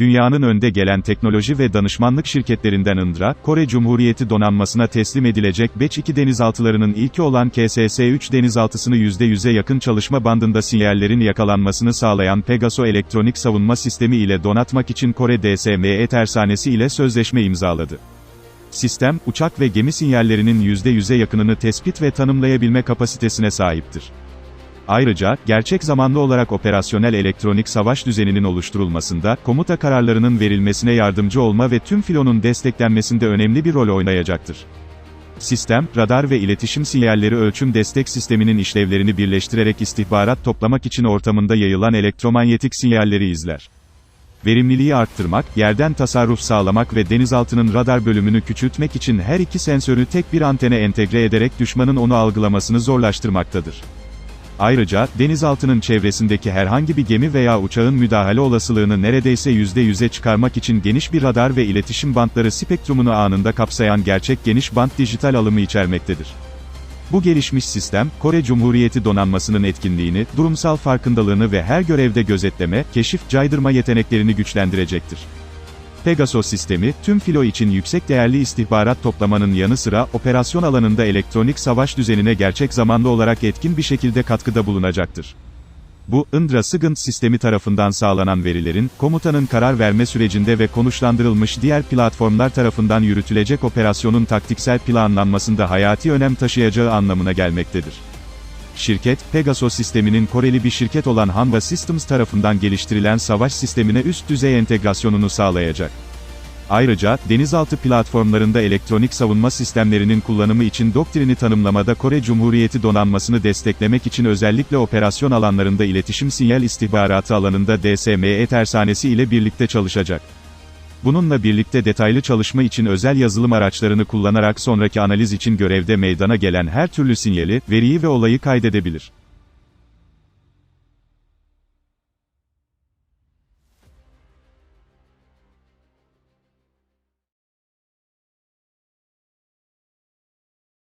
Dünyanın önde gelen teknoloji ve danışmanlık şirketlerinden Indra, Kore Cumhuriyeti donanmasına teslim edilecek Beç-2 denizaltılarının ilki olan KSS-3 denizaltısını %100'e yakın çalışma bandında sinyallerin yakalanmasını sağlayan Pegaso elektronik savunma sistemi ile donatmak için Kore DSME tersanesi ile sözleşme imzaladı. Sistem, uçak ve gemi sinyallerinin %100'e yakınını tespit ve tanımlayabilme kapasitesine sahiptir. Ayrıca, gerçek zamanlı olarak operasyonel elektronik savaş düzeninin oluşturulmasında, komuta kararlarının verilmesine yardımcı olma ve tüm filonun desteklenmesinde önemli bir rol oynayacaktır. Sistem, radar ve iletişim sinyalleri ölçüm destek sisteminin işlevlerini birleştirerek istihbarat toplamak için ortamında yayılan elektromanyetik sinyalleri izler. Verimliliği arttırmak, yerden tasarruf sağlamak ve denizaltının radar bölümünü küçültmek için her iki sensörü tek bir antene entegre ederek düşmanın onu algılamasını zorlaştırmaktadır. Ayrıca, denizaltının çevresindeki herhangi bir gemi veya uçağın müdahale olasılığını neredeyse %100'e çıkarmak için geniş bir radar ve iletişim bantları spektrumunu anında kapsayan gerçek geniş bant dijital alımı içermektedir. Bu gelişmiş sistem, Kore Cumhuriyeti donanmasının etkinliğini, durumsal farkındalığını ve her görevde gözetleme, keşif, caydırma yeteneklerini güçlendirecektir. Pegasus sistemi, tüm filo için yüksek değerli istihbarat toplamanın yanı sıra, operasyon alanında elektronik savaş düzenine gerçek zamanlı olarak etkin bir şekilde katkıda bulunacaktır. Bu, Indra Sigint sistemi tarafından sağlanan verilerin, komutanın karar verme sürecinde ve konuşlandırılmış diğer platformlar tarafından yürütülecek operasyonun taktiksel planlanmasında hayati önem taşıyacağı anlamına gelmektedir. Şirket, Pegasus sisteminin Koreli bir şirket olan Hanwha Systems tarafından geliştirilen savaş sistemine üst düzey entegrasyonunu sağlayacak. Ayrıca, denizaltı platformlarında elektronik savunma sistemlerinin kullanımı için doktrini tanımlamada Kore Cumhuriyeti donanmasını desteklemek için özellikle operasyon alanlarında iletişim sinyal istihbaratı alanında DSME tersanesi ile birlikte çalışacak. Bununla birlikte detaylı çalışma için özel yazılım araçlarını kullanarak sonraki analiz için görevde meydana gelen her türlü sinyali, veriyi ve olayı kaydedebilir.